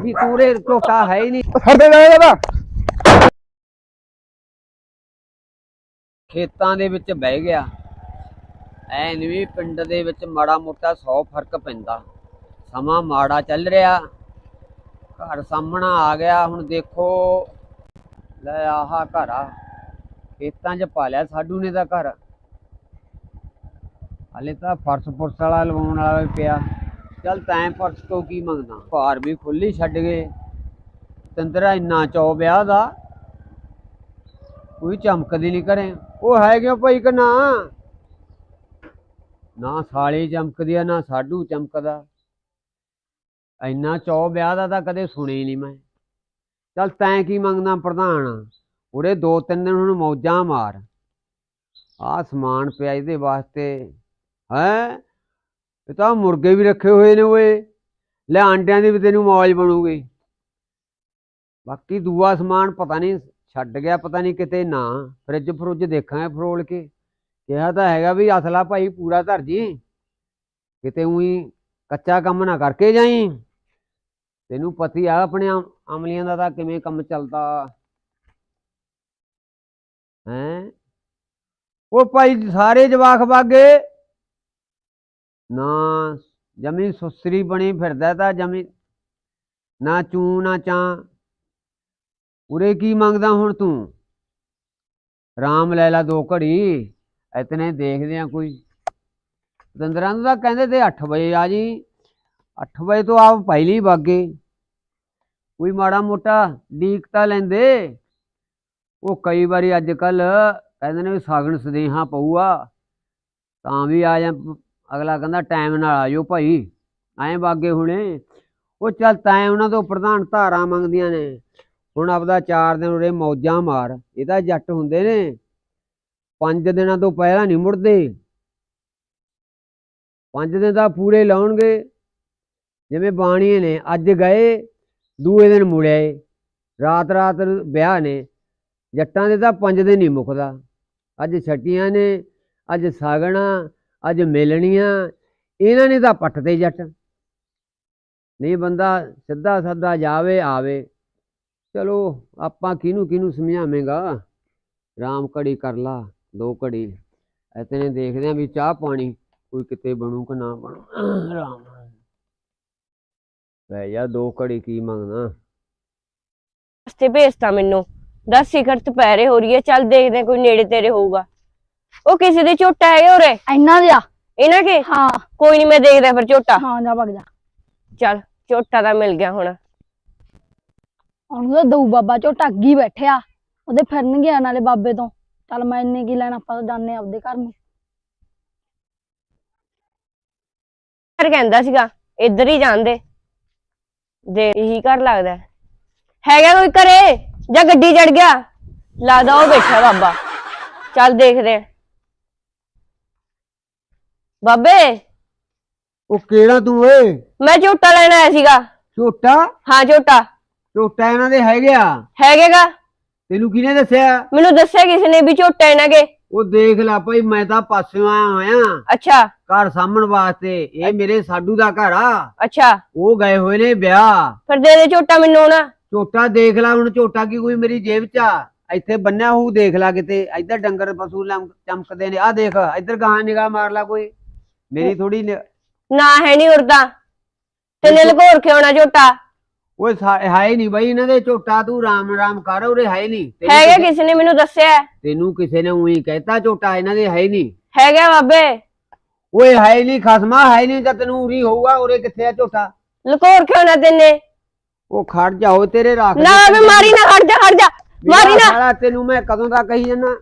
ਵੀ ਤੂਰੇ ਝੋਟਾ ਹੈ ਹੀ ਨਹੀਂ। ਫੜਦੇ ਜਾ ਜਾ ਖੇਤਾਂ ਦੇ ਵਿੱਚ ਬਹਿ ਗਿਆ। ਐ ਨੀ ਵੀ ਪਿੰਡ ਦੇ ਵਿੱਚ ਮਾੜਾ ਮੋਟਾ 100 ਫ਼ਰਕ ਪੈਂਦਾ। ਸਮਾਂ ਮਾੜਾ ਚੱਲ ਰਿਹਾ। ਘਰ ਸਾਹਮਣਾ ਆ ਗਿਆ। ਹੁਣ ਦੇਖੋ ਲੈ ਆਹਾ ਘਰ ਆ। ਖੇਤਾਂ 'ਚ ਪਾ ਲਿਆ ਸਾਡੂ ਨੇ ਤਾਂ ਘਰ। ਹਲੇ ਤਾਂ ਫਰਸ਼ ਫੁਰਸ਼ ਵਾਲਾ ਲਵਾਉਣ ਵਾਲਾ ਵੀ ਪਿਆ। ਚੱਲ ਤੈਂ ਪਰਸ ਤੋਂ ਕੀ ਮੰਗਦਾ? ਭਾਰ ਵੀ ਖੁੱਲੀ ਛੱਡ ਗਏ। ਤੰਦਰਾ ਇੰਨਾ ਚੌ ਵਿਆਹ ਦਾ, ਕੋਈ ਚਮਕਦੀ ਨਹੀਂ ਕਰੇ ਉਹ ਹੈ ਕਿਉਂ ਭਾਈ ਕਿ ਨਾ? ਨਾ ਸਾਲੀ ਚਮਕਦੀ ਆ, ਨਾ ਸਾਡੂ ਚਮਕਦਾ। ਇੰਨਾ ਚੌ ਵਿਆਹ ਦਾ ਤਾਂ ਕਦੇ ਸੁਣੀ ਨਹੀਂ ਮੈਂ। ਚੱਲ ਤੈਂ ਕੀ ਮੰਗਦਾ ਪ੍ਰਧਾਨ? ਉਰੇ ਦੋ ਤਿੰਨ ਦਿਨ ਹੁਣ ਮੌਜਾਂ ਮਾਰ। ਆ ਸਮਾਨ ਪਿਆ ਇਹਦੇ ਵਾਸਤੇ। ਹੈ? ਇਹ ਤਾਂ ਮੁਰਗੇ ਵੀ ਰੱਖੇ ਹੋਏ ਨੇ ਓਏ। ਲੈ ਆਂਡਿਆਂ ਦੀ ਵੀ ਤੈਨੂੰ ਮੌਜ ਬਣੂਗੀ। ਬਾਕੀ ਦੂਆ ਸਮਾਨ ਪਤਾ ਨਹੀਂ ਛੱਡ ਗਿਆ, ਪਤਾ ਨਹੀਂ ਕਿਤੇ ਨਾ। ਫਰਿੱਜ ਫਰੁੱਜ ਦੇਖਾਂਗੇ ਫਰੋਲ ਕੇ। ਕਿਹਾ ਤਾਂ ਹੈਗਾ ਵੀ ਅਸਲਾ ਭਾਈ ਪੂਰਾ ਧਰ ਜੀ। ਕਿਤੇ ਉਹੀ ਕੱਚਾ ਕੰਮ ਨਾ ਕਰਕੇ ਜਾਈ। ਤੈਨੂੰ ਪਤੀ ਆ ਆਪਣੇ ਅਮ- ਅਮਲੀਆਂ ਦਾ ਤਾਂ ਕਿਵੇਂ ਕੰਮ ਚੱਲਦਾ। ਹੈ? ਉਹ ਭਾਈ ਸਾਰੇ ਜਵਾਕ ਬਾਗੇ ਨਾ ਜਮੀ ਸੁਸਰੀ ਬਣੀ ਫਿਰਦਾ ਤਾਂ ਜਮੀ, ਨਾ ਚੂ, ਨਾ ਚਾਂ। ਉਰੇ ਕੀ ਮੰਗਦਾ ਹੁਣ ਤੂੰ? ਰਾਮ ਲੈ ਲਾ ਦੋ ਘੜੀ, ਇਤਨੇ ਦੇਖਦੇ ਆ ਕੋਈ। ਦੰਦਰਾਂ ਨੂੰ ਤਾਂ ਕਹਿੰਦੇ ਤੇ 8 ਵਜੇ ਆ ਜੀ। 8 ਵਜੇ ਤੋਂ ਆਪ ਪਹਿਲੀ ਬਾਗੇ ਕੋਈ ਮਾੜਾ ਮੋਟਾ ਡੀਕ ਤਾਂ ਲੈਂਦੇ। ਉਹ ਕਈ ਵਾਰੀ ਅੱਜ ਕੱਲ ਕਹਿੰਦੇ ਨੇ ਵੀ ਸਾਗਣ ਸਦੇਹਾ ਪਊਆ, ਤਾਂ ਵੀ ਆ ਜਾ ਅਗਲਾ ਕਹਿੰਦਾ ਟਾਈਮ ਨਾਲ ਆਜੋ ਭਾਈ। ਐਂ ਬਾਗੇ ਹੁਣੇ, ਉਹ ਚੱਲ ਤੈਂ ਉਹਨਾਂ ਤੋਂ ਪ੍ਰਧਾਨ ਧਾਰਾਂ ਮੰਗਦੀਆਂ ਨੇ। ਹੁਣ ਆਪਦਾ ਚਾਰ ਦਿਨ ਉਰੇ ਮੌਜਾਂ ਮਾਰ, ਇਹ ਤਾਂ ਜੱਟ ਹੁੰਦੇ ਨੇ। ਪੰਜ ਦਿਨਾਂ ਤੋਂ ਪਹਿਲਾਂ ਨਹੀਂ ਮੁੜਦੇ। ਪੰਜ ਦਿਨ ਤਾਂ ਪੂਰੇ ਲਾਉਣਗੇ। ਜਿਵੇਂ ਬਾਣੀਏ ਨੇ, ਅੱਜ ਗਏ, ਦੂਏ ਦਿਨ ਮੁੜਿਆ ਰਾਤ ਰਾਤ ਵਿਆਹ ਨੇ। ਜੱਟਾਂ ਦੇ ਤਾਂ ਪੰਜ ਦਿਨ ਹੀ ਮੁੱਕਦਾ। ਅੱਜ ਛੱਟੀਆਂ ਨੇ, ਅੱਜ ਸਾਗਣਾ ਅੱਜ ਮੇਲਣੀਆਂ, ਇਹਨਾਂ ਨੇ ਤਾਂ ਪੱਟਦੇ ਜੱਟ। ਨਹੀਂ ਬੰਦਾ ਸਿੱਧਾ ਸਾਦਾ ਜਾਵੇ, ਆਵੇ। ਚਲੋ, ਆਪਾਂ ਕਿਹਨੂੰ ਕਿਹਨੂੰ ਸਮਝਾਵੇਂਗਾ? ਰਾਮ ਕੜੀ ਕਰ ਲਾ, ਦੋ ਘੜੀ। ਇਤਨੇ ਦੇਖਦੇ ਆਂ ਵੀ ਚਾਹ ਪਾਣੀ ਕੋਈ ਕਿਤੇ ਬਣੂ ਕਿ ਨਾ ਬਣੂ। ਰਾਮ। ਲੈ ਯਾ ਦੋ ਘੜੀ ਕੀ ਮੰਗਦਾ ਰਸਤੇ ਭੇਜਤਾ ਮੈਨੂੰ। ਦਸ ਸਿਖਰ ਦੁਪਹਿਰੇ ਹੋ ਰਹੀ ਹੈ, ਚੱਲ ਦੇਖਦੇ ਹਾਂ ਕੋਈ ਨੇੜੇ ਤੇਰੇ ਹੋਊਗਾ। ਉਹ ਕਿਸੇ ਦੇ ਝੋਟਾ ਹੈਗੇ ਉਰੇ? ਇੰਨਾ ਦਿਆ ਇਹਨਾਂ ਕੇ? ਹਾਂ। ਕੋਈ ਨਹੀਂ ਮੈਂ ਦੇਖਦਾ ਫਿਰ ਝੋਟਾ। ਹਾਂ ਜਾ ਭਗ ਜਾ। ਚੱਲ ਝੋਟਾ ਤਾਂ ਮਿਲ ਗਿਆ ਹੁਣ। ਉਹਨੂੰ ਦਊ ਬਾਬਾ ਝੋਟਾ ਅੱਗੀ ਬੈਠਿਆ। ਉਹਦੇ ਫਿਰਨ ਗਿਆ ਨਾਲੇ ਬਾਬੇ ਤੋਂ। ਚੱਲ ਮੈਂ ਇੰਨੇ ਕੀ ਲੈਣਾ ਆਪਾਂ ਤਾਂ ਜਾਣੇ ਆਪਦੇ ਘਰ ਨੂੰ। ਫਿਰ ਕਹਿੰਦਾ ਸੀਗਾ ਇੱਧਰ ਹੀ ਜਾਂਦੇ ਦੇ। ਇਹੀ ਘਰ ਲੱਗਦਾ। ਹੈਗਾ ਕੋਈ ਘਰੇ? ਜਾਂ ਗੱਡੀ ਚੜ ਗਿਆ? ਲੱਗਦਾ ਉਹ ਬੈਠਾ ਬਾਬਾ। ਚੱਲ ਦੇਖਦੇ ਆਂ। ਬਾਬੇ। ਉਹ ਕਿਹੜਾ ਤੂੰ ਓਏ? ਮੈਂ ਝੋਟਾ ਲੈਣ ਆਇਆ ਸੀਗਾ। ਝੋਟਾ? ਹਾਂ ਝੋਟਾ। ਝੋਟਾ ਇਹਨਾਂ ਦੇ ਹੈਗੇ ਹੈਗੇਗਾ। ਤੈਨੂੰ ਕਿਹਨੇ ਦੱਸਿਆ? ਮੈਨੂੰ ਦੱਸਿਆ ਕਿਸੇ ਨੇ ਵੀ ਝੋਟਾ ਇਹਨਾਂ ਕੇ ਉਹ ਦੇਖ ਲੈ ਭਾਈ ਮੈਂ ਤਾਂ ਪਾਸਿਓਂ ਆਇਆ ਹੋਇਆ। ਅੱਛਾ। ਘਰ ਸਾਂਭਣ ਵਾਸਤੇ। ਇਹ ਮੇਰੇ ਸਾਡੂ ਦਾ ਘਰ ਆ। ਅੱਛਾ। ਉਹ ਗਏ ਹੋਏ ਨੇ ਵਿਆਹ। ਫਿਰ ਦੇ ਦੇ ਝੋਟਾ ਮੈਨੂੰ ਹੁਣ। ਝੋਟਾ ਦੇਖ ਲੈ ਹੁਣ ਝੋਟਾ ਕੀ ਕੋਈ ਮੇਰੀ ਜੇਬ 'ਚ ਆ। ਇੱਥੇ ਬੰਨਿਆ ਹੋਊ ਦੇਖ ਲੈ ਕਿਤੇ। ਇੱਧਰ ਡੰਗਰ ਪਸ਼ੂ ਲੰਮ- ਚਮਕਦੇ ਨੇ। ਆ ਦੇਖ ਇੱਧਰ ਗਾਂ ਨਿਗਾਹ ਮਾਰ ਲੈ ਕੋਈ। ਮੇਰੀ ਥੋੜੀ ਨਾ ਹੈ ਨਹੀਂ ਉਰਦਾ ਤੈਨੇ ਲਗੋਰ ਕੇ ਆਉਣਾ ਝੋਟਾ? ਓਏ ਹੈ ਨਹੀਂ ਬਾਈ ਇਹਨਾਂ ਦੇ ਝੋਟਾ ਤੂੰ ਰਾਮ ਰਾਮ ਕਰ ਉਰੇ ਹੈ ਨਹੀਂ ਹੈਗਾ ਕਿਸੇ- ਨੇ ਮੈਨੂੰ ਦੱਸਿਆ। ਤੈਨੂੰ ਕਿਸੇ ਨੇ ਉਹੀ ਕਹਿਤਾ ਝੋਟਾ ਇਹਨਾਂ ਦੇ ਹੈ ਨਹੀਂ ਹੈਗਾ ਬਾਬੇ। ਓਏ ਹੈ ਨਹੀਂ ਖਸਮਾ ਹੈ ਨਹੀਂ ਤਾਂ ਤੈਨੂੰ ਉਰੀ ਹੋਊਗਾ ਉਰੇ ਕਿੱਥੇ ਆ ਝੋਟਾ? ਲਗੋਰ ਕੇ ਆਉਣਾ ਤੈਨੇ ਉਹ ਖੜ ਜਾਓ ਤੇਰੇ ਰੱਖ ਨਾ ਬਾਬੇ ਮਾਰੀ ਨਾ ਹਟ ਜਾ ਹਟ ਜਾ ਮਾਰੀ ਨਾ। ਤੈਨੂੰ ਮੈਂ ਕਦੋਂ ਦਾ ਕਹੀ ਜੰਨਾ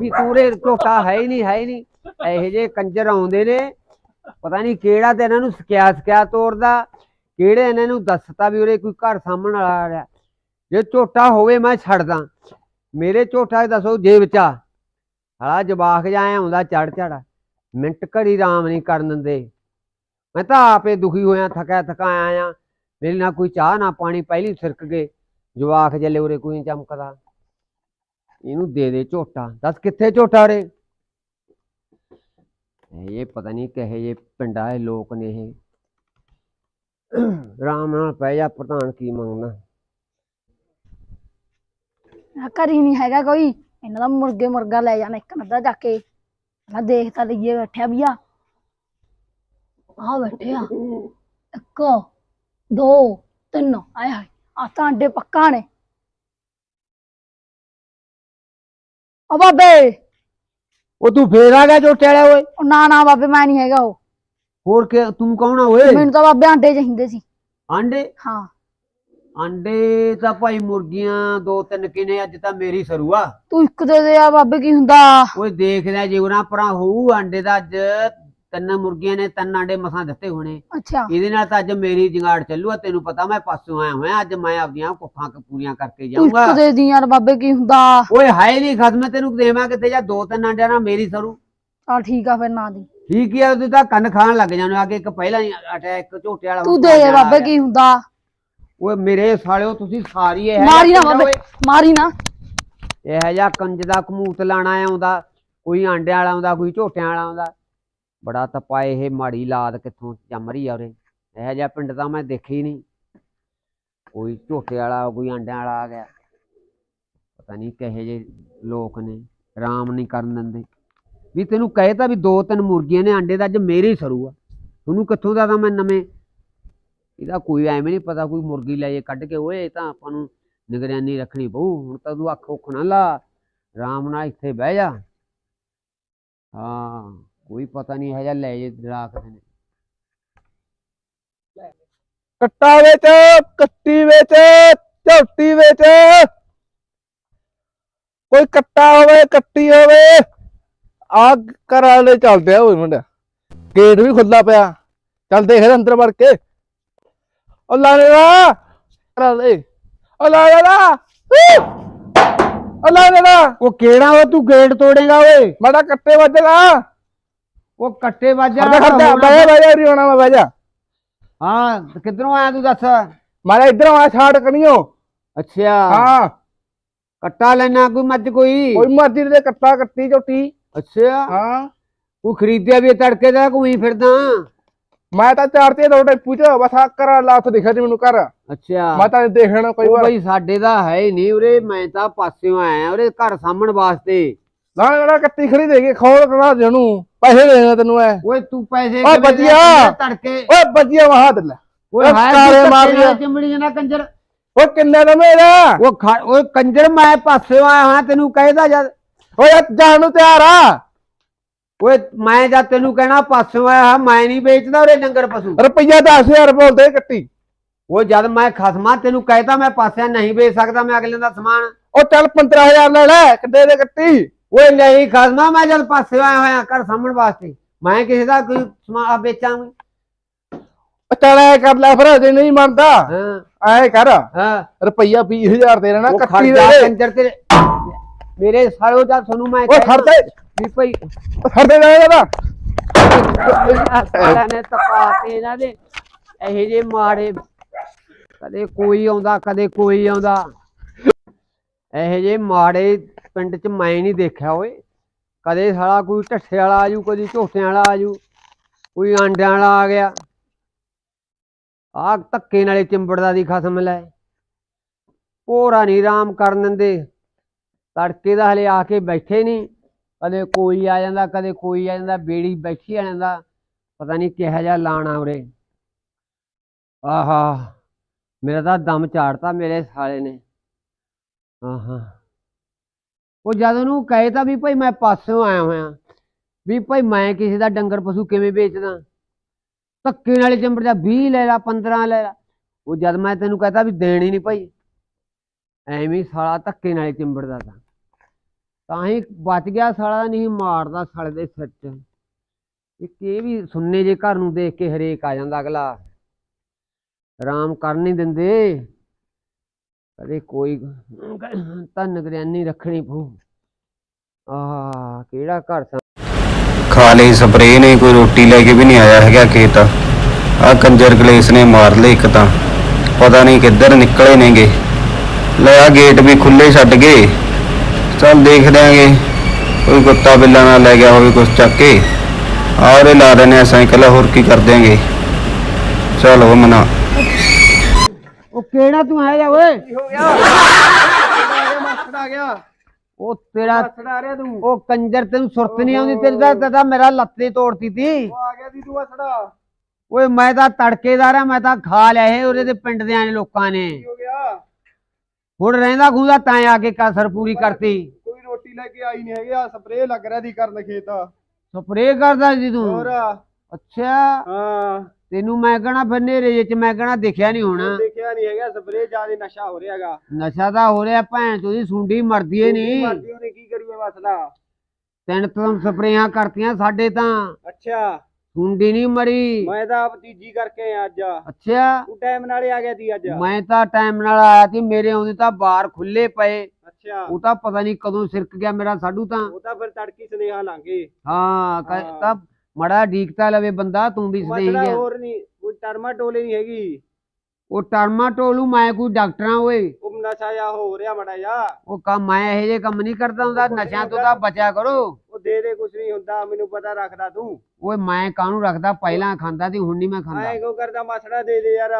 ਵੀ ਤੂਰੇ ਝੋਟਾ ਹੈ ਹੀ ਨਹੀਂ, ਹੈ ਹੀ ਨਹੀਂ। ਇਹੋ ਜੇ ਕੰਜਰ ਆਉਂਦੇ ਨੇ। ਪਤਾ ਨਹੀਂ ਕਿਹੜਾ ਤੇ ਇਹਨਾਂ ਨੂੰ ਸਕਿਆ ਸਕਿਆ ਤੋਰਦਾ। ਕਿਹੜੇ ਇਹਨਾਂ ਨੂੰ ਦੱਸਤਾ ਵੀ ਉਰੇ ਕੋਈ ਘਰ ਸਾਹਮਣ ਵਾਲਾ ਆ ਰਿਹਾ। ਜੇ ਝੋਟਾ ਹੋਵੇ ਮੈਂ ਛੱਡਦਾ। ਮੇਰੇ ਝੋਟਾ ਦੱਸੋ ਜੇ ਵਿਚਾ ਆ। ਹਲਾ ਜਵਾਕ ਜਾਇਆ ਆਉਂਦਾ ਚੜ ਚੜ। ਮਿੰਟ ਘੜੀ ਰਾਮ ਨਹੀਂ ਕਰਨ ਦਿੰਦੇ। ਮੈਂ ਤਾਂ ਆਪੇ ਦੁਖੀ ਹੋਇਆ, ਥਕਿਆ, ਥਕਾਇਆ ਆ। ਮੇਰੇ ਨਾਲ ਕੋਈ ਚਾਹ ਨਾ ਪਾਣੀ, ਪਹਿਲੀ ਸਿਰਕ ਗਏ। ਜਵਾਕ ਜਲੇ ਉਰੇ ਕੋਈ ਚਮਕਦਾ। ਇਹਨੂੰ ਦੇ ਦੇ ਝੋਟਾ। ਦੱਸ ਕਿੱਥੇ ਝੋਟਾ ਰੇ? ਇਹ ਪਤਾ ਨਹੀਂ ਕਹੇ ਜੇ ਪਿੰਡਾਂ ਦੇ ਲੋਕ ਨੇ ਇਹ। ਆਰਾਮ ਨਾਲ ਪੈ ਜਾ, ਪ੍ਰਧਾਨ ਕੀ ਮੰਗਣਾ। ਆ ਘਰ ਹੀ ਨਹੀਂ ਹੈਗਾ ਕੋਈ। ਇਹਨਾਂ ਦਾ ਮੁਰਗੇ ਮੁਰਗਾ ਲੈ ਜਾਣਾ, ਇੱਕ ਨੱਦਾ ਜਾ ਕੇ। ਮੈਂ ਦੇਖ ਤਾਂ ਲਈਏ ਬੈਠਿਆ ਵੀ ਆ। ਬੈਠਿਆ ਇੱਕ, ਦੋ, ਤਿੰਨ। ਆਏ ਹਾਏ ਆ ਤਾਂ ਅੰਡੇ ਪੱਕਾ ਨੇ। ਓ ਬਾਬੇ। ਉਹ ਤੂੰ ਫੇਰ ਆ ਗਿਆ ਝੋਟੇ ਵਾਲਾ ਓਏ। ਉਹ ਨਾ ਨਾ ਬਾਬੇ ਮੈਂ ਨਹੀਂ ਹੈਗਾ ਉਹ। ਹੋਰ ਕਿ ਤੂੰ ਕੌਣ ਆ ਓਏ? ਮੈਨੂੰ ਤਾਂ ਬਾਬੇ ਆਂਡੇ ਚਾਹੀਦੇ ਸੀ। ਆਂਡੇ? ਹਾਂ। ਆਂਡੇ ਤਾਂ ਭਾਈ ਮੁਰਗੀਆਂ ਦੋ ਤਿੰਨ ਕਿਨੇ ਅੱਜ ਤਾਂ ਮੇਰੀ ਸਰੂ ਆ। ਤੂੰ ਇੱਕ ਦੇ ਦੇ ਆ ਬਾਬੇ ਕੀ ਹੁੰਦਾ? ਓਏ ਦੇਖ ਲੈ ਜੇ ਉਹਨਾਂ ਪਰਾਂ ਹੋਊ ਆਂਡੇ ਦਾ ਅੱਜ ਤਿੰਨ ਮੁਰਗੀਆਂ ਨੇ ਤਿੰਨ ਆਂਡੇ ਮਸਾਂ ਦਿੱਤੇ ਹੋਣੇ। ਅੱਛਾ। ਇਹਦੇ ਨਾਲ ਤਾਂ ਅੱਜ ਮੇਰੀ ਜੰਗਾੜ ਚੱਲੂ ਆ ਤੈਨੂੰ ਪਤਾ ਮੈਂ ਪਾਸੋਂ ਆਇਆ ਹੋਇਆ ਅੱਜ ਮੈਂ ਆਪਦੀਆਂ ਕੁੱਖਾਂ ਕ- ਪੂਰੀਆਂ ਕਰਕੇ ਤੂੰ ਜਾਊਂਗਾ। ਦੇ ਦੀ ਯਾਰ ਬਾਬੇ ਕੀ ਹੁੰਦਾ। ਓਏ ਹਾਏ ਨਹੀਂ ਖਸਮ ਤੈਨੂੰ ਦੇਵਾਂ ਕਿੱਥੇ ਜਾਂ ਦੋ ਤਿੰਨ ਆਂਡਿਆਂ ਨਾਲ ਮੇਰੀ ਸਰੂ। ਚਲ ਠੀਕ ਆ ਫਿਰ ਨਾ ਦੀ। ਠੀਕ ਹੀ ਆ ਉਹਦੇ ਤਾਂ ਕੰਨ ਖਾਣ ਲੱਗ ਜਾਣੇ ਆ ਕੇ ਇੱਕ ਪਹਿਲਾਂ ਹੀ ਅਟੈਕ ਝੋਟੇ ਵਾਲਾ ਤੂੰ ਦੇ ਬਾਬੇ। ਕੀ ਹੁੰਦਾ। ਓਏ ਮੇਰੇ ਸਾਲਿਓ ਤੁਸੀਂ ਸਾਰੀ ਇਹ ਮਾਰੀ ਨਾ ਬਾਬੇ ਮਾਰੀ ਨਾ। ਇਹ ਜਿਹਾ ਕੰਜ ਦਾ ਕਮੂਤ ਲਾਣਾ ਆਉਂਦਾ ਕੋਈ ਆਂਡਿਆਂ ਵਾਲਾ ਆਉਂਦਾ ਕੋਈ ਝੋਟਿਆਂ ਵਾਲਾ ਆਉਂਦਾ। ਬੜਾ ਤਪਾ ਇਹ ਮਾੜੀ ਲਾਦ ਕਿੱਥੋਂ ਜੰਮ ਰਹੀ ਆ ਉਰੇ। ਇਹ ਜਿਹਾ ਪਿੰਡ ਤਾਂ ਮੈਂ ਦੇਖਿਆ ਹੀ ਨਹੀਂ। ਕੋਈ ਝੋਟੇ ਵਾਲਾ, ਕੋਈ ਆਂਡਿਆਂ ਵਾਲਾ ਆ ਗਿਆ। ਪਤਾ ਨਹੀਂ ਕਿਹੇ ਜੇ ਲੋਕ ਨੇ ਆਰਾਮ ਨਹੀਂ ਕਰਨ ਦਿੰਦੇ। ਵੀ ਤੈਨੂੰ ਕਹੇ ਤਾਂ ਵੀ ਦੋ ਤਿੰਨ ਮੁਰਗੀਆਂ ਨੇ, ਆਂਡੇ ਦਾ ਅੱਜ ਮੇਰੇ ਹੀ ਸਰੂ ਆ। ਤੁਹਾਨੂੰ ਕਿੱਥੋਂ ਦਾ ਤਾਂ ਮੈਂ ਨਵੇਂ? ਇਹਦਾ ਕੋਈ ਐਵੇਂ ਨਹੀਂ ਪਤਾ, ਕੋਈ ਮੁਰਗੀ ਲੈ ਜੇ ਕੱਢ ਕੇ ਓਏ ਤਾਂ ਆਪਾਂ ਨੂੰ ਨਿਗਰਾਨੀ ਰੱਖਣੀ ਪਊ। ਹੁਣ ਤਾਂ ਤੂੰ ਅੱਖ ਉੱਖ ਨਾ ਲਾ। ਆਰਾਮ ਨਾਲ ਇੱਥੇ ਬਹਿ ਜਾ। ਹਾਂ। ਕੋਈ ਪਤਾ ਨਹੀਂ ਹੈ ਜਾਂ ਲੈ ਜੇ ਰੱਖਦੇ ਨੇ। ਕੱਟਾ ਵਿੱਚ ਕੱਟੀ ਵਿੱਚ ਝੋਟੀ ਵਿੱਚ। ਕੋਈ ਕੱਟਾ ਹੋਵੇ ਕੱਟੀ ਹੋਵੇ ਆ ਘਰਾਂ ਦੇ ਚੱਲਦੇ ਆ ਓਏ ਮੁੰਡਾ। ਗੇਟ ਵੀ ਖੁੱਲਾ ਪਿਆ। ਚੱਲ ਦੇਖ ਇਹਦੇ ਅੰਦਰ ਵੜ ਕੇ। ਓ ਲਾਣੇ ਦਾ ਕਰਾ ਲੈ ਓ ਲਾਣੇ ਦਾ ਓ ਦਾ ਉਹ ਕਿਹੜਾ ਓ ਤੂੰ ਗੇਟ ਤੋੜੇਗਾ ਓਏ? ਮਾੜਾ ਕੱਟੇ ਵੱਜਣਾ ਉਹ ਕੱਟੇ ਵਾਜਾ ਖੜਦਾ ਖੜਦਾ ਬਹਿ ਬਹਿ ਜਾ ਰਿਉਣਾ ਮੈਂ ਜਾ ਹਾਂ ਕਿੱਧਰੋਂ ਆਇਆ ਤੂੰ ਦੱਸ? ਮਾਰਾ ਇਧਰੋਂ ਆ ਛਾੜ ਕਣੀਓ। ਅੱਛਾ। ਹਾਂ। ਕੱਟਾ ਲੈਣਾ ਕੋਈ ਮੱਝ ਕੋਈ? ਕੋਈ ਮਰਜ਼ੀ ਦੇ ਕੱਟਾ ਕੱਟੀ ਝੋਟੀ। ਅੱਛਾ। ਹਾਂ। ਤੂੰ ਖਰੀਦਿਆ ਵੀ ਤੜਕੇ ਦਾ ਕੋਈ ਫਿਰਦਾ। ਮੈਂ ਤਾਂ ਚਾਰ ਤੇ ਦੋ ਟੈਪੂ ਚ ਬਸ ਆ ਕਰਾ ਲਾ ਉੱਥੇ ਦਿਖਿਆ ਜੀ ਮੈਨੂੰ ਘਰ। ਅੱਛਾ। ਮੈਂ ਤਾਂ ਦੇਖਣਾ ਕੋਈ ਉਹ ਵਾਰ। ਬਈ ਸਾਡੇ ਦਾ ਹੈ ਹੀ ਨਹੀਂ ਉਰੇ ਮੈਂ ਤਾਂ ਪਾਸਿਓਂ ਆਇਆ ਉਰੇ ਘਰ ਸਾਹਮਣ ਵਾਸਤੇ। ਨਾ ਨਾ ਕੱਟੀ ਖੜੀ ਦੇ ਕੇ ਖੋਲ ਕਰਾ ਦੇ ਉਹਨੂੰ ਪੈਸੇ ਦੇਣਾ ਤੈਨੂੰ ਐ। ਓਏ ਤੂੰ ਪੈਸੇ ਓਏ ਕਿਵੇਂ ਵਧੀਆ। ਲੈ ਕੇ ਤੜਕੇ। ਓਏ ਬੱਜੀਆ ਵਾਹ ਲੈ ਓਏ ਓਏ ਹਾਏ ਕਾਲੇ ਤੂੰ ਮਾਰ ਧੱਕੇ ਲਿਆ। ਨਾਲ ਚਿੰਬੜੀ ਜਾਣਾ ਕੰਜਰ। ਓ ਕਿੰਨੇ ਦਾ ਮੇਰਾ? ਓਏ ਕੰਜਰ ਮੈਂ ਪਾਸਿਓਂ ਆਇਆ ਹਾਂ ਤੈਨੂੰ ਕਹਿਦਾ ਜਦ ਓਏ ਜਾਣ ਨੂੰ ਤਿਆਰ ਆ। ਓਏ ਮੈਂ ਜਦ ਤੈਨੂੰ ਕਹਿਣਾ ਪਾਸਿਓਂ ਆਇਆ ਹਾਂ ਮੈਂ ਨਹੀਂ ਵੇਚਦਾ ਉਰੇ ਡੰਗਰ ਪਸ਼ੂ। ਰੁਪਈਆ 10000 ਬੋਲਦੇ ਕੱਟੀ। ਉਹ ਜਦ ਮੈਂ ਖਸਮਾ ਤੈਨੂੰ ਕਹਿਤਾ ਮੈਂ ਪਾਸਿਆਂ ਨਹੀਂ ਵੇਚ ਸਕਦਾ ਮੈਂ ਅਗਲੇ ਦਾ ਸਮਾਨ। ਉਹ ਚੱਲ 15000 ਲੈ ਲੈ ਕਿੱਡੇ ਦੇ ਕੱਟੀ। ਓਏ ਨਹੀਂ ਖਸਮਾ ਮੈਂ ਜਦ ਪਾਸਿਓਂ ਆਇਆ ਹੋਇਆ ਘਰ ਸਾਹਮਣ ਵਾਸਤੇ। ਮੈਂ ਕਿਸੇ ਦਾ ਕੋਈ ਸਮਾਨ ਵੇਚਾਂਗੀ। ਉਹ ਚੱਲ ਐ ਕਰ ਲੈ ਫਿਰ ਜੇ ਨਹੀਂ ਮੰਨਦਾ ਹਾਂ। ਐ ਕਰ। ਹਾਂ। ਰੁਪਈਆ 20000 ਦੇ ਰਹਿਣਾ ਉਹ ਕੱਟੀ ਦੇ ਦੇ। ਕੰਜਰ ਤੇਰੇ ਮੇਰੇ ਸਾਲੋ ਜਦ ਤੁਹਾਨੂੰ ਮੈਂ ਓਏ ਖੜਦੇ ਵੀ ਭਈ ਨੇ ਤੇ ਇਹਨਾਂ ਦੇ। ਇਹੋ ਜਿਹੇ ਮਾੜੇ ਕਦੇ ਕੋਈ ਆਉਂਦਾ ਕਦੇ ਕੋਈ ਆਉਂਦਾ। ਇਹੋ ਜਿਹੇ ਮਾੜੇ ਪਿੰਡ 'ਚ ਮੈਂ ਨਹੀਂ ਦੇਖਿਆ ਓਏ। ਕਦੇ ਸਾਲਾ ਕੋਈ ਢੱਠੇ ਵਾਲਾ ਆਜੂ ਕਦੀ ਝੋਟਿਆਂ ਵਾਲਾ ਆਜੂ ਕੋਈ ਆਂਡਿਆਂ ਵਾਲਾ ਆ ਗਿਆ। ਆਹ ਧੱਕੇ ਨਾਲੇ ਚਿੰਬੜਦਾ ਦੀ ਖਸਮ ਲੈ। ਪੂਰਾ ਨਹੀਂ ਆਰਾਮ ਕਰਨ ਦਿੰਦੇ। ਤੜਕੇ ਦਾ ਹਲੇ ਆ ਕੇ ਬੈਠੇ ਨਹੀਂ ਕਦੇ ਕੋਈ ਆ ਜਾਂਦਾ, ਕਦੇ ਕੋਈ ਆ ਜਾਂਦਾ, ਬੇੜੀ ਬੈਠੀ ਆ ਜਾਂਦਾ। ਪਤਾ ਨਹੀਂ ਕਿਹੋ ਜਿਹਾ ਲਾਣਾ ਉਰੇ। ਆਹਾ, ਮੇਰਾ ਤਾਂ ਦਮ ਝਾੜਤਾ ਮੇਰੇ ਸਾਲੇ ਨੇ। ਆਹਾ। ਉਹ ਜਦ ਉਹਨੂੰ ਕਹੇ ਤਾਂ ਵੀ ਭਾਈ ਮੈਂ ਪਾਸਿਓਂ ਆਇਆ ਹੋਇਆ। ਵੀ ਭਾਈ ਮੈਂ ਕਿਸੇ ਦਾ ਡੰਗਰ ਪਸ਼ੂ ਕਿਵੇਂ ਵੇਚਦਾ? ਧੱਕੇ ਨਾਲੇ ਚੰਬੜ ਜਾ 20 ਲੈ ਲਾ 15 ਲੈ ਲਾ। ਉਹ ਜਦ ਮੈਂ ਤੈਨੂੰ ਕਹਤਾ ਵੀ ਦੇਣੀ ਨਹੀਂ ਭਾਈ, ਐਵੇਂ ਸਾਲਾ ਧੱਕੇ ਨਾਲੇ ਚਿੰਬੜਦਾ ਤਾਂ। ਤਾਂ ਹੀ ਬਚ ਗਿਆ ਸਾਲਾ, ਨਹੀਂ ਮਾਰਦਾ ਸਾਲੇ ਦੇ ਸਿਰ 'ਚ। ਇੱਕ ਇਹ ਵੀ ਸੁਣਨੇ ਜੇ ਘਰ ਨੂੰ ਦੇਖ ਕੇ ਹਰੇਕ ਆ ਜਾਂਦਾ ਅਗਲਾ। ਆਰਾਮ ਕਰਨ ਨਹੀਂ ਦਿੰਦੇ। ਕਦੇ ਕੋਈ ਤਾਂ ਨਿਗਰਾਨੀ ਰੱਖਣੀ ਪਊ। ਆਹ, ਕਿਹੜਾ ਘਰ ਸਾ ਖਾ ਲਈ, ਸਪਰੇਅ ਨੇ ਕੋਈ ਰੋਟੀ ਲੈ ਕੇ ਵੀ ਨਹੀਂ ਆਇਆ ਹੈਗਾ ਖੇਤ। ਆ ਕੰਜਰ ਗਲੇਸ ਨੇ ਮਾਰ ਲਏ ਇੱਕ ਤਾਂ। ਪਤਾ ਨਹੀਂ ਕਿੱਧਰ ਨਿਕਲੇ ਨੇਗੇ। ਲੈ ਆ ਗੇਟ ਵੀ ਖੁੱਲੇ ਛੱਡ ਗਏ ਚੱਲ ਦੇਖ ਆਂਗੇ ਕੋਈ ਕੁੱਤਾ ਬਿੱਲਾ ਨਾ ਲੈ ਗਿਆ ਹੋਵੇ ਕੁਛ ਚੱਕ ਕੇ। ਆਰੇ ਲਾ ਦਿੰਦੇ ਆ ਸਾਈਕਲ, ਹੋਰ ਕੀ ਕਰ ਦਿਆਂਗੇ। ਚਲੋ ਮਨਾ ਉਹ ਕਿਹੜਾ ਤੂੰ ਜਾ ਓਏ? ਕੀ ਹੋ ਗਿਆ? ਆ ਗਿਆ ਮਾਸੜ ਆ ਗਿਆ। ਉਹ ਤੇਰਾ ਮਾਸੜ ਆ ਰਿਹਾ ਤੂੰ। ਉਹ ਕੰਜਰ ਤੈਨੂੰ ਸੁਰਤ ਨਹੀਂ ਆਉਂਦੀ ਤੇਰੀ ਤਾਂ ਤਾਂ ਮੇਰਾ ਲੱਤੇ ਤੋੜਤੀ ਤੀ। ਉਹ ਆ ਗਿਆ ਦੀ ਤੂੰ ਮਾਸੜਾ। ਓਏ ਮੈਂ ਤਾਂ ਤੜਕੇਦਾਰ ਆ ਮੈਂ ਤਾਂ ਖਾ ਲਿਆ ਇਹ ਉਹਦੇ ਦੇ ਪਿੰਡ ਦੇ ਆਣੇ ਲੋਕਾਂ ਨੇ। ਕੀ ਹੋ ਗਿਆ? ਹੁਣ ਰਹਿੰਦਾ ਖੂੰਦਾ ਤਾਂ ਆ ਕੇ ਕਸਰ ਪੂਰੀ ਕਰਤੀ। ਕੋਈ ਰੋਟੀ ਲੈ ਕੇ ਆਈ ਨਹੀਂ ਹੈਗੀ ਆ ਸਪਰੇਅ ਲੱਗ ਰਿਹਾ ਦੀ ਕਰਨ ਖੇਤ ਸਪਰੇ ਕਰਦਾ ਸੀ ਤੂੰ? ਹੋਰ? ਅੱਛਾ। ਹਾਂ। ਤੈਨੂੰ ਮੈਂ ਕਹਣਾ ਨੇਰੇ ਚ ਮੈਂ ਕਹਣਾ ਦੇਖਿਆ ਨਹੀਂ ਹੋਣਾ। ਦੇਖਿਆ ਨਹੀਂ ਹੈਗਾ ਸਪਰੇਅ ਜ਼ਿਆਦਾ ਨਸ਼ਾ ਹੋ ਰਿਹਾਗਾ ਨਸ਼ਾ ਤਾਂ ਹੋ ਰਿਹਾ ਭੈਣ ਚੋਦੀ ਸੁੰਡੀ ਮਰਦੀ ਏ ਨਹੀਂ। ਮਰਦੀ ਉਹਨੇ ਕੀ ਕਰੀਏ ਮਸਲਾ ਤਿੰਨ ਤੋਂ ਸਪਰੇਆਂ ਕਰਤੀਆਂ ਸਾਡੇ ਤਾਂ। ਅੱਛਾ। ਸੁੰਡੀ ਨਹੀਂ ਮਰੀ। ਮੈਂ ਤਾਂ ਆਪ ਤੀਜੀ ਕਰਕੇ ਆਇਆ ਅੱਜ। ਅੱਛਾ। ਤੂੰ ਟਾਈਮ ਨਾਲੇ ਆ ਗਿਆ ਸੀ ਅੱਜ। ਮੈਂ ਤਾਂ ਟਾਈਮ ਨਾਲ ਆਇਆ ਸੀ ਮੇਰੇ ਆਉਂਦੇ ਤਾਂ ਬਾਹਰ ਖੁੱਲੇ ਪਏ। ਅੱਛਾ। ਉਹ ਤਾਂ ਪਤਾ ਨਹੀਂ ਕਦੋਂ ਸਿਰਕ ਗਿਆ ਮੇਰਾ ਸਾਡੂ ਤਾਂ। ਉਹ ਤਾਂ ਫਿਰ ਤੜਕੀ ਸੁਨੇਹਾ ਲਾਂਗੇ। ਹਾਂ ਹਾਂ। ਮੜਾ ਡੀਕਤਾ ਲਵੇ ਬੰਦਾ ਤੂੰ ਵੀ ਸਹੀ ਮਸਲਾ ਗਿਆ ਹੋਰ ਨਹੀਂ ਕੋਈ ਟਰਮਾ ਟੋਲੇ ਨਹੀਂ ਹੈਗੀ। ਉਹ ਟਰਮਾ ਟੋਲੂ ਮੈਂ ਕੋਈ ਡਾਕਟਰਾਂ ਓਏ। ਉਹ ਨਸ਼ਾ ਜਾ ਹੋ ਰਿਹਾ ਮੜਾ ਜਾ ਉਹ ਕੰਮ ਮੈਂ ਇਹੋ ਜਿਹੇ ਕੰਮ ਨਹੀਂ ਕਰਦਾ ਹੁੰਦਾ ਨਸ਼ਿਆਂ ਤੋਂ ਤਾਂ ਬਚਿਆ ਕਰੋ। ਉਹ ਦੇ ਦੇ ਕੁਛ ਨਹੀਂ ਹੁੰਦਾ ਮੈਨੂੰ ਪਤਾ ਰੱਖਦਾ ਤੂੰ। ਓਏ ਮੈਂ ਕਾਹਨੂੰ ਰੱਖਦਾ? ਪਹਿਲਾਂ ਖਾਂਦਾ ਸੀ ਹੁਣ ਨਹੀਂ ਮੈਂ ਖਾਂਦਾ। ਐਂ ਕਿਉਂ ਕਰਦਾ? ਮਸੜਾ ਦੇ ਦੇ ਯਾਰ।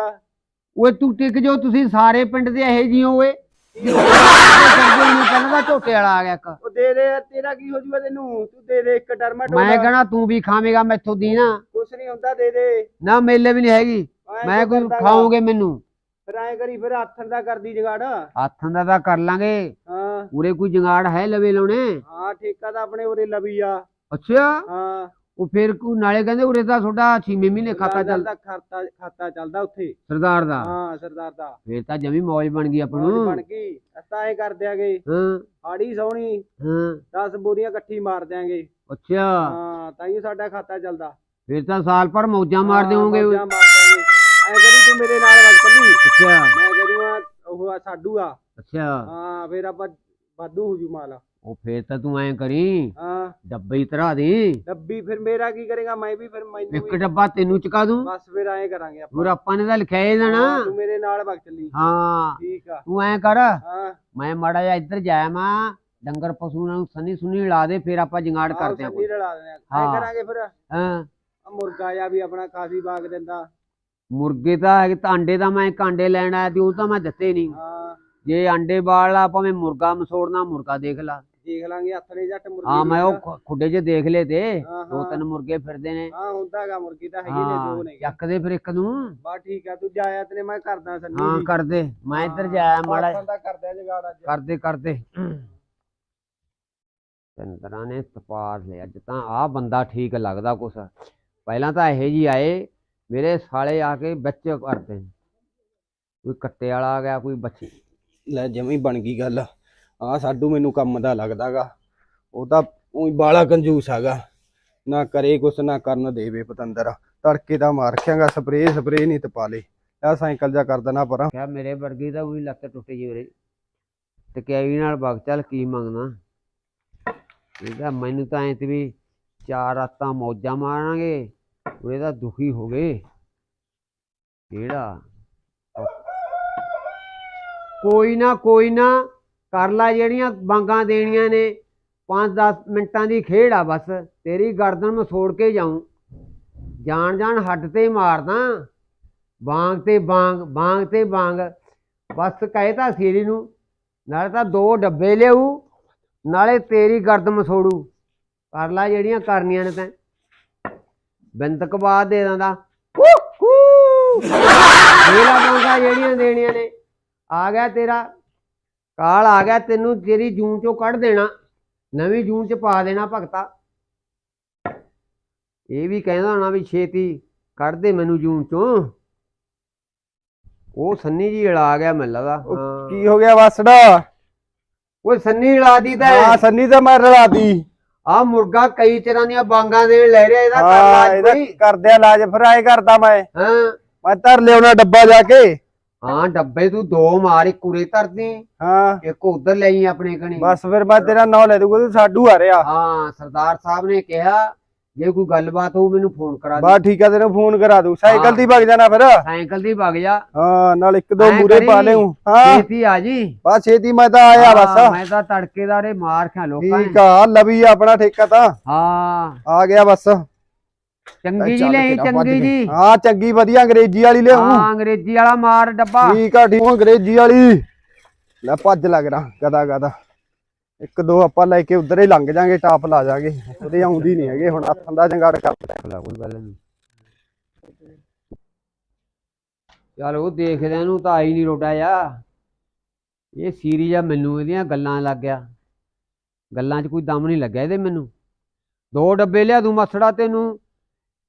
ਓਏ ਤੂੰ ਟਿਕ ਜੋ ਤੁਸੀਂ ਸਾਰੇ ਪਿੰਡ ਦੇ ਇਹੋ ਜਿਹੀਓ ਓਏ। ਮੈਨੂੰ ਕਹਿੰਦਾ ਤਾਂ ਝੋਟੇ ਵਾਲਾ ਆ ਗਿਆ ਇੱਕ ਉਹ ਦੇ ਦੇ ਯਾਰ, ਤੇਰਾ ਕੀ ਹੋ ਜੂਗਾ ਤੈਨੂੰ? ਤੂੰ ਦੇ ਦੇ ਇੱਕ ਟਰਮਾ ਟੋਲਾ ਮੈਂ ਕਹਣਾ ਤੂੰ ਵੀ ਖਾਵੇਂਗਾ ਮੈਥੋਂ ਦੀ ਨਾ। ਕੁਛ ਨਹੀਂ ਹੁੰਦਾ ਦੇ ਦੇ। ਨਾ ਮੇਲੇ ਵੀ ਨਹੀਂ ਹੈਗੀ। ਮੈਂ ਕੋਈ? ਖਾਉਂਗੇ ਮੈਨੂੰ। ਫਿਰ ਐਂ ਕਰੀ ਫਿਰ ਹੱਥਾਂ ਦਾ ਕਰਦੀ ਜਗਾੜ। ਹੱਥਾਂ ਦਾ ਤਾਂ ਕਰ ਲਾਂਗੇ। ਹਾਂ। ਉਰੇ ਕੋਈ ਜੰਗਾੜ ਹੈ ਲਵੇ ਲਾਉਣੇ? ਹਾਂ ਠੇਕਾ ਤਾਂ ਆਪਣੇ ਉਰੇ ਲਵੀ ਆ। ਅੱਛਾ? ਹਾਂ। ਉਹ ਫਿਰ ਕੋ ਨਾਲੇ ਕਹਿੰਦੇ ਉਰੇ ਤਾਂ ਤੁਹਾਡਾ 6 ਮਹੀਨੇ ਖਾਤਾ ਚੱਲ ਚੱਲਦਾ। ਖਾਤਾ ਖਾਤਾ ਚੱਲਦਾ ਉੱਥੇ। ਸਰਦਾਰ ਦਾ। ਹਾਂ ਸਰਦਾਰ ਦਾ। ਫਿਰ ਤਾਂ ਜਮੀ ਮੌਜ ਬਣ ਗਈ ਆਪਾਂ ਨੂੰ। ਬਣ ਗਈ। ਅਸਾਂ ਐ ਕਰ ਦਿਆਂਗੇ ਹਾਂ। ਆੜੀ ਸੋਹਣੀ ਹਾਂ। 10 ਬੋਰੀਆਂ ਇਕੱਠੀ ਮਾਰ ਦਿਆਂਗੇ। ਅੱਛਾ। ਹਾਂ ਤਾਂ ਹੀ ਸਾਡਾ ਖਾਤਾ ਚੱਲਦਾ। ਫਿਰ ਤਾਂ ਸਾਲ ਭਰ ਮੌਜਾਂ ਮਾਰ ਦੇਵੋਗੇ ਮੌਜਾਂ ਮਾਰ ਦਿਆਂਗੇ। ਐ ਕਰੀ ਤੂੰ ਮੇਰੇ ਨਾਲ ਵਗ ਚੱਲੀ ਅੱਛਾ। ਮੈਂ ਕਰੂੰਗਾ ਉਹ ਸਾਡੂ ਆ। ਅੱਛਾ। ਹਾਂ ਫਿਰ ਆਪਾਂ ਵਾਧੂ ਹੋ ਜੂ ਮਾਲ। ਉਹ ਫਿਰ ਤਾਂ ਤੂੰ ਐਂ ਕਰੀ ਹਾਂ। ਡੱਬੇ ਹੀ ਧਰਾ ਦੇ। ਡੱਬੀ ਫਿਰ ਮੇਰਾ ਕੀ ਕਰੇਗਾ? ਮੈਂ ਵੀ ਫਿਰ ਮੈਨੂੰ ਇੱਕ ਵੀ ਡੱਬਾ ਤੈਨੂੰ ਚੁਕਾ ਦੂੰ। ਬਸ ਫਿਰ ਐਂ ਕਰਾਂਗੇ ਆਪਾਂ। ਹੋਰ ਆਪਾਂ ਨੇ ਤਾਂ ਲਿਖਿਆ ਹੀ ਦੇਣਾ। ਹਾਂ, ਤੂੰ ਮੇਰੇ ਨਾਲ ਵਗ ਚੱਲੀ। ਹਾਂ। ਠੀਕ ਆ। ਤੂੰ ਐਂ ਕਰ। ਹਾਂ। ਮੈਂ ਮਾੜਾ ਜਿਹਾ ਇੱਧਰ ਜਾਇਆ ਮਾਂ ਡੰਗਰ ਪਸ਼ੂ ਨੂੰ ਸੰਨੀ ਸੁਨੀ ਲਾ ਦੇ ਫਿਰ ਆਪਾਂ ਜੰਗਾੜ ਕਰਦੇ ਆਂ ਕੋਈ। ਰਲਾ ਦੇਣਾ ਐਂ ਹਾਂ। ਕਰਾਂਗੇ ਫਿਰ। ਹਾਂ। ਮੁਰਗਾ ਜਾਂ ਵੀ ਆਪਣਾ ਕਾਫੀ ਬਾਗ ਦਿੰਦਾ। ਮੁਰਗੇ ਤਾਂ ਹੈਗੇ ਤਾਂ ਅੰਡੇ ਤਾਂ ਮੈਂ ਕਾਂਡੇ ਲੈਣ ਆਇਆ ਤੇ ਉਹ ਤਾਂ ਮੈਂ ਦਿੱਤੇ ਨਹੀਂ ਹਾਂ। ਜੇ ਅੰਡੇ ਬਾਲਾ ਭਾਵੇਂ ਮੁਰਗਾ ਮਸੋੜਨਾ ਮੁਰਗਾ ਦੇਖ ਲਾ। ਦੇਖ ਲਾਂਗੇ ਹੱਥਲੇ ਜੱਟ ਮੁਰਗੀ ਹਾਂ ਮੈਂ ਉਹ ਖੁ- ਖੁੱਡੇ 'ਚ ਦੇਖ ਲਏ ਤੇ। ਹਾਂ, ਦੋ ਤਿੰਨ। ਮੁਰਗੇ ਫਿਰਦੇ ਨੇ। ਹਾਂ ਹੁੰਦਾਗਾ ਮੁਰਗੀ ਤਾਂ ਹੈਗੇ ਨੇ ਦੋ ਹਾਂ ਨੇ ਚੱਕਦੇ ਫਿਰ ਇੱਕ ਨੂੰ। ਬਾ ਠੀਕ ਆ ਤੂੰ ਜਾਇਆ ਤੇ ਮੈਂ ਕਰਦਾ ਸੰਨੀ ਹਾਂ। ਕਰਦੇ ਮੈਂ ਇੱਧਰ ਜਾਇਆ ਮਾੜਾ ਹੱਥਾਂ ਦਾ ਕਰਦਾ ਜਗਾੜ ਅੱਜ। ਕਰਦੇ ਕਰਦੇ। ਚੰਦਰਾ ਨੇ ਤਪਾਰ ਲਿਆ ਅੱਜ ਤਾਂ। ਆ ਬੰਦਾ ਠੀਕ ਲੱਗਦਾ ਕੁਛ। ਪਹਿਲਾਂ ਤਾਂ ਇਹੋ ਜੀ ਆਏ ਮੇਰੇ ਸਾਲੇ ਆ ਕੇ ਵਿੱਚ ਕਰਦੇ। ਨੇ। ਕੋਈ ਕੱਟੇ ਵਾਲਾ ਆ ਗਿਆ ਕੋਈ ਬੱਚੀ। ਲੈ ਜਮੀ ਬਣ ਗਈ ਗੱਲ। ਆ ਸਾਡੂ ਮੈਨੂੰ ਕੰਮ ਦਾ ਲੱਗਦਾਗਾ। ਉਹ ਤਾਂ ਉਹੀ ਬਾਲਾ ਕੰਜੂਸ ਹੈਗਾ। ਨਾ ਕਰੇ ਕੁਛ, ਨਾ ਕਰਨ ਦੇਵੇ ਪਤੰਦਰ। ਤੜਕੇ ਦਾ ਮਾਰ ਰਖਿਆਗਾ ਸਪਰੇ ਸਪਰੇ ਨਹੀਂ ਤਪਾ ਲੇ। ਆ ਸਾਈਕਲ ਜਾ ਕਰ ਦੇਣਾ ਪਰਾਂ। ਕਿਆ ਮੇਰੇ ਵਰਗੀ ਤਾਂ ਉਹੀ ਲੱਤ ਟੁੱਟ ਜੀ ਉਰੇ। ਟਕਿਆਈ ਨਾਲ ਵਗ ਚੱਲ ਕੀ ਮੰਗਣਾ। ਇਹਦਾ ਮੈਨੂੰ ਤਾਂ ਐ ਤੇ ਵੀ ਚਾਰ ਰਾਤਾਂ ਮੌਜਾਂ ਮਾਰਾਂਗੇ। ਉਹ ਤਾਂ ਦੁਖੀ ਹੋ ਗਏ। ਕਿਹੜਾ? ਕੋਈ ਨਾ ਕੋਈ ਨਾ। ਕਰ ਲੈ ਜਿਹੜੀਆਂ ਬਾਂਗਾਂ ਦੇਣੀਆਂ ਨੇ 5-10 ਮਿੰਟਾਂ ਦੀ ਖੇਡ ਆ ਬਸ, ਤੇਰੀ ਗਰਦਨ ਮਸੋੜ ਕੇ ਜਾਉਂ ਜਾਣ ਜਾਣ ਹੱਡ ਤੇ ਮਾਰਦਾ ਬਾਂਗ ਤੇ ਬਾਂਗ ਬਾਂਗ ਤੇ ਬਾਂਗ। ਬਸ ਕਹੇ ਤਾਂ ਸੀਰੀ ਨੂੰ, ਨਾਲੇ ਤਾਂ ਦੋ ਡੱਬੇ ਲਿਆਊ, ਨਾਲੇ ਤੇਰੀ ਗਰਦ ਮਸੋੜੂ। ਕਰ ਲੈ ਜਿਹੜੀਆਂ ਕਰਨੀਆਂ ਨੇ ਤੈਂ। ਬਿੰਦਕ ਬਾਦ ਦੇ ਦਿੰਦਾ ਮੇਰਾ ਬਾਂਗਾ ਜਿਹੜੀਆਂ ਦੇਣੀਆਂ ਨੇ, ਆ ਗਿਆ ਤੇਰਾ। ਕਾਲ ਆ ਗਿਆ ਤੈਨੂੰ ਤੇਰੀ ਜੂਨ ਚੋਂ ਕੱਢ ਦੇਣਾ ਨਵੀਂ ਜੂਨ ਚ ਪਾ ਦੇਣਾ ਭਗਤਾ। ਇਹ ਵੀ ਕਹਿੰਦਾ ਹੋਣਾ ਵੀ ਛੇਤੀ ਕੱਢ ਦੇ ਮੈਨੂੰ ਜੂਨ ਚੋਂ। ਉਹ ਸੰਨੀ ਜੀ ਲਾ ਗਿਆ ਮੈਨੂੰ ਲੱਗਦਾ। ਕੀ ਹੋ ਗਿਆ ਵਸੜਾ? ਓਏ ਸੰਨੀ ਲਾ ਦੀ ਤਾਂ। ਹਾਂ ਸੰਨੀ ਤਾਂ ਮੈਂ ਰਲਾਦੀ ਆ ਮੁਰਗਾ ਕਈ ਤਰ੍ਹਾਂ ਦੀਆਂ ਬਾਂਗਾਂ ਦੇਣ ਲੈ ਰਿਹਾ ਇਹਦਾ ਕਰ ਕੋਈ? ਲਾਜ ਫਿਰ ਆਏ ਕਰਦਾ ਮੈਂ। ਹਾਂ। ਮੈਂ ਧਰ ਲਿਆਉਣਾ ਡੱਬਾ ਜਾ ਕੇ। ਹਾਂ ਡੱਬੇ ਤੂੰ ਦੋ ਮਾਰ ਇੱਕ ਉਰੇ ਧਰਦੀ ਹਾਂ। ਇੱਕ ਉਧਰ ਲਈ ਆਪਣੇ ਕਣੀ। ਬਸ ਫਿਰ ਮੈਂ ਤੇਰਾ ਨਾਂ ਲੈ ਦੂੰਗਾ ਤੂੰ ਸਾਡੂ ਆ ਰਿਹਾ। ਹਾਂ ਸਰਦਾਰ ਸਾਹਿਬ ਨੇ ਕਿਹਾ ਜੇ ਕੋਈ ਗੱਲਬਾਤ ਹੋਊ ਮੈਨੂੰ ਫੋਨ ਕਰਾ ਦੇ। ਬਾ ਠੀਕ ਆ ਤੈਨੂੰ ਫੋਨ ਕਰਾ ਦੂੰ ਸਾਈਕਲ। ਦੀ ਵਗ ਜਾਣਾ ਫਿਰ। ਸਾਈਕਲ ਦੀ ਵਗ ਜਾ। ਹਾਂ ਨਾਲ ਇੱਕ ਦੋ ਮੂਰੇ ਪਾ ਲਿਓ ਹਾਂ। ਛੇਤੀ ਆ ਜੀ। ਬਸ ਛੇਤੀ ਮੈਂ ਤਾਂ ਆਇਆ ਬਸ। ਮੈਂ ਤਾਂ ਤੜਕੇਦਾਰੇ ਮਾਰ ਖਾ ਲੋਕਾਂ ਠੀਕ ਆ ਲਵੀ ਆਪਣਾ ਠੇਕਾ ਤਾਂ। ਹਾਂ। ਆ ਗਿਆ ਬਸ। ਚੰਗੀ ਜੀ ਭੱਜ ਚੰਗੀ। ਜੀ। ਹਾਂ ਚੰਗੀ ਵਧੀਆ ਅੰਗਰੇਜ਼ੀ ਵਾਲੀ ਲਿਆਉਂ ਹਾਂ ਅੰਗਰੇਜ਼ੀ ਵਾਲਾ ਮਾਰ ਡੱਬਾ। ਠੀਕ ਆ ਠੀਕ ਅੰਗਰੇਜ਼ੀ ਵਾਲੀ। ਲੈ ਭੱਜ ਲੱਗ ਰਾ ਗਦਾ ਗਦਾ ਇੱਕ ਦੋ ਆਪਾਂ ਲੈ ਕੇ ਉਧਰ ਹੀ ਲੰਘ ਜਾਾਂਗੇ ਟਾਪ ਲਾ ਜਾਾਂਗੇ। ਉਹਦੇ ਆਉਂਦੀ ਨਹੀਂ ਹੈਗੇ ਹੁਣ ਹੱਥਾਂ ਦਾ ਜੰਗਾੜ ਕਰ ਭਲਾ ਕੋਈ ਗੱਲ ਨਹੀਂ। ਚਲ ਉਹ ਦੇਖਦੇ ਇਹਨੂੰ ਤਾਂ ਆਈ ਨਹੀਂ ਰੋਟਾ ਆ ਇਹ ਸੀਰੀਜ਼ ਆ ਮੈਨੂੰ ਇਹਦੀਆਂ ਗੱਲਾਂ ਲੱਗ ਗਿਆ। ਗੱਲਾਂ 'ਚ ਕੋਈ ਦਮ ਨਹੀਂ ਲੱਗਿਆ ਇਹਦੇ ਮੈਨੂੰ। ਦੋ ਡੱਬੇ ਲਿਆ ਦੂੰ ਮਸੜਾ ਤੈਨੂੰ।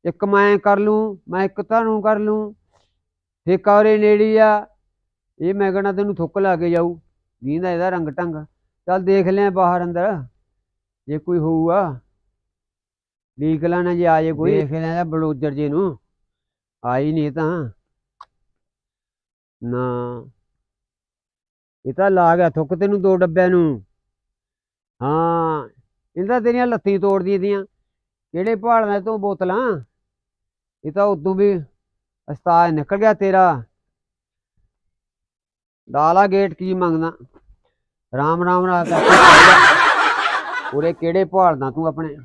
ਇੱਕ ਮੈਂ ਕਰ ਲੂੰ ਮੈਂ ਇੱਕ ਤੁਹਾਨੂੰ ਕਰ ਲੂੰ। ਠੇਕਾ ਉਹਦੇ ਨੇੜੇ ਆ ਇਹ ਮੈਂ ਕਹਣਾ ਤੈਨੂੰ ਥੁੱਕ ਲਾ ਕੇ ਜਾਊ। ਦੀਂਦਾ ਇਹਦਾ ਰੰਗ ਢੰਗ। ਚੱਲ ਦੇਖ ਲਿਆ ਬਾਹਰ ਅੰਦਰ ਜੇ ਕੋਈ ਹੋਊਗਾ। ਲੀਕ ਲਾਣਾ ਜੇ ਆ ਜੇ ਕੋਈ। ਦੇਖ ਲੈਂਦਾ ਬਲੋਜਰ ਜੀ ਨੂੰ। ਆਈ ਨਹੀਂ ਤਾਂ। ਨਾ। ਇਹ ਤਾਂ ਲਾ ਗਿਆ ਥੁੱਕ ਤੈਨੂੰ ਦੋ ਡੱਬਿਆਂ ਨੂੰ। ਹਾਂ ਇਹਦਾ ਤੇਰੀਆਂ ਲੱਤੀ ਤੋੜਦੀਆਂ ਦੀਆਂ ਕਿਹੜੇ ਭਾਲਦਾ ਤੂੰ ਬੋਤਲਾਂ? ਇਹ ਤਾਂ ਉਦੋਂ ਵੀ ਉਸਤਾਦ ਨਿਕਲ ਗਿਆ ਤੇਰਾ। ਡਾਲਾ ਗੇਟ ਕੀ ਮੰਗਦਾ? ਰਾਮ ਰਾਮ ਨਾਲ ਪੂਰੇ ਕਿਹੜੇ ਭਾਲਦਾ ਤੂੰ ਆਪਣੇ?